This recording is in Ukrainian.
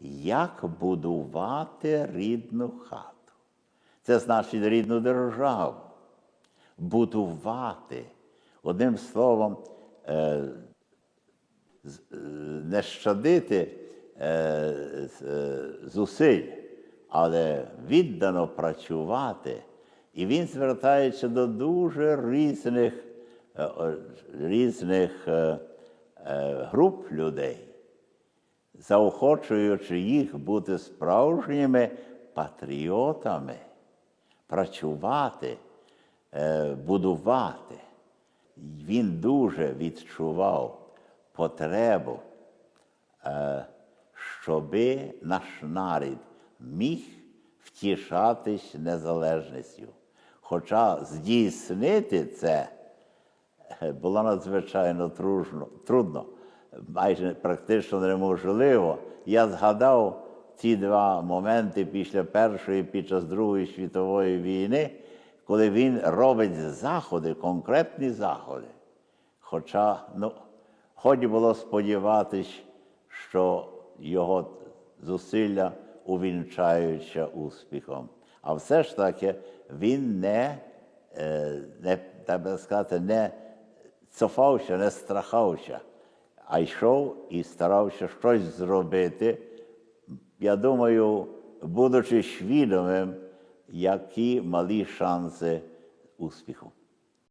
як будувати рідну хату. Це значить рідну державу. Будувати. Одним словом, е, е, не щадити е, зусиль, але віддано працювати. І він звертається до дуже різних, різних груп людей, заохочуючи їх бути справжніми патріотами, працювати, е, будувати. Він дуже відчував потребу, е, щоби наш нарід міг втішатись незалежністю. Хоча здійснити це е, було надзвичайно трудно, майже практично неможливо. Я згадав ці два моменти після Першої, під час Другої світової війни, коли він робить заходи, конкретні заходи. Хоча, ну, ході було сподіватись, що його зусилля увінчаються успіхом. А все ж таки він не, е, не так би сказати, не цофався, не страхався, а йшов і старався щось зробити. Я думаю, будучи свідомим, які малі шанси успіху.